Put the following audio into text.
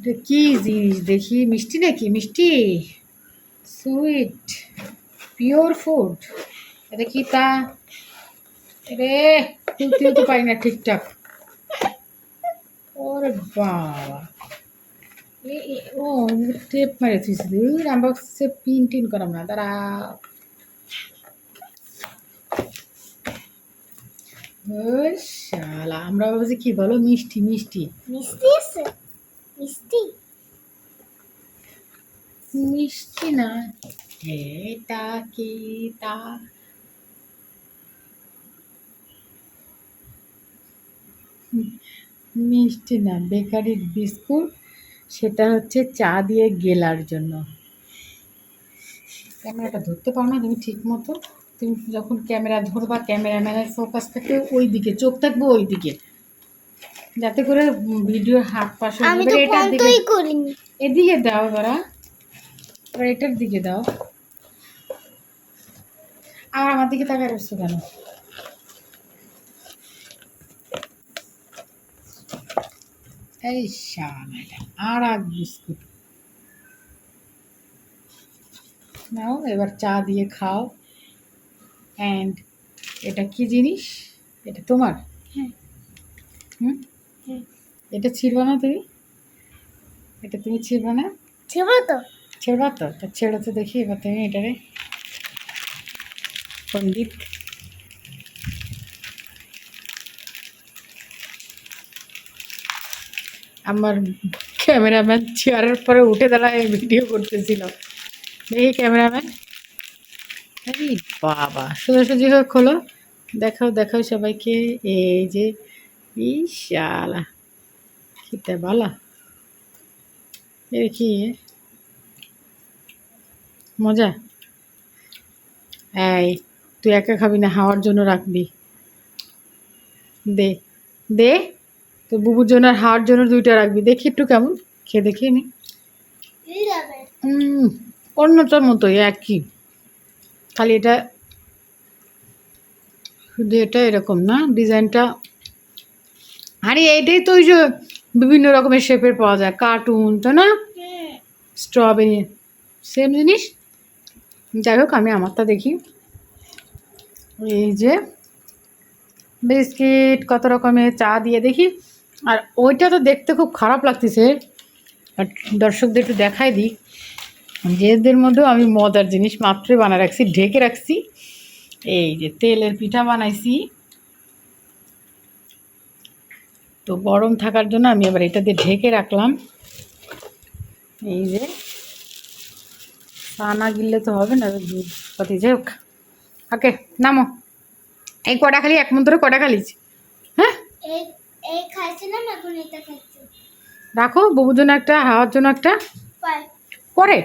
এটা কি জিনিস? দেখি, মিষ্টি নাকি? মিষ্টি। সুইট পিওর ফুড এটা কি তা? রে তুলতেও তো পারি না ঠিকঠাক। ওরে বাবা। ও টেপ মেরে থুইছি দূর আমরা সে পিন টিন করাম না তারা শালা, আমরা ভাবছি কি বলো? মিষ্টি মিষ্টি। মিষ্টি মিষ্টি? মিষ্টি না এটা কি তা? মিষ্টি না, বেকারির বিস্কুট, সেটা হচ্ছে চা দিয়ে গেলার জন্য। ক্যামেরাটা ধরতে পারো না তুমি ঠিক মতো। তুমি যখন ক্যামেরা ধরবা, ক্যামেরাম্যানের ফোকাস থাকবে ওই দিকে চোখ থাকবে ওই দিকে যাতে করে ভিডিওর হাত পাশে আমি তো এটার দিকে বন্ধই করিনি। এদিকে দাও এবারা এবার এটার দিকে দাও। আর আমার দিকে তাকায় রয়েছে কেন? এই শামেলা আর এক বিস্কুট। নাও এবার চা দিয়ে খাও। অ্যান্ড এটা কি জিনিস? এটা তোমার? হ্যাঁ। হুম? এটা ছিড়বা না তুমি? এটা তুমি ছিড়বা না? ছিল তো। ছেড়বা তো? তা ছেড়ে তো দেখি এবার তুমি এটারে পণ্ডিত। আমার ক্যামেরাম্যান চেয়ারের পরে উঠে দাঁড়ায় ভিডিও করতেছিল। দেখি ক্যামেরাম্যান। বাবা সোজাসুজি হোক খোলো। দেখাও দেখাও সবাইকে। এই যে বিশালা। খেতে বালা। এ কি? মজা? এই তুই একা খাবি না হাওয়ার জন্য রাখবি। দে দে তো বুবুর জন্য আর হাওয়ার জন্য দুইটা রাখবি। দেখি একটু কেমন খেয়ে দেখি উম, অন্যটার মতোই একই। খালি এটা শুধু এটা এরকম না ডিজাইনটা আরে এইটাই তো ওই যে বিভিন্ন রকমের শেপের পাওয়া যায়। কার্টুন তো না? স্ট্রবেরি সেম জিনিস? যাই হোক, আমি আমারটা দেখি। এই যে বিস্কিট, কত রকমের চা দিয়ে দেখি। আর ওইটা তো দেখতে খুব খারাপ লাগতেছে। দর্শকদের একটু দেখাই দিই। যেদের মধ্যেও আমি মজার জিনিস মাত্রই বানা রাখছি, ঢেকে রাখছি। এই যে তেলের পিঠা বানাইছি। তো গরম থাকার জন্য আমি এবার এটা দিয়ে ঢেকে রাখলাম। এই যে পা না গিললে তো হবে না দুধ পাতি। যাই হোক ওকে নামো। এই কটা খালি এক মন ধরে কটা খালিস। হ্যাঁ? রাখো বাবুর জন্য একটা হাওয়ার জন্য একটা। পরে?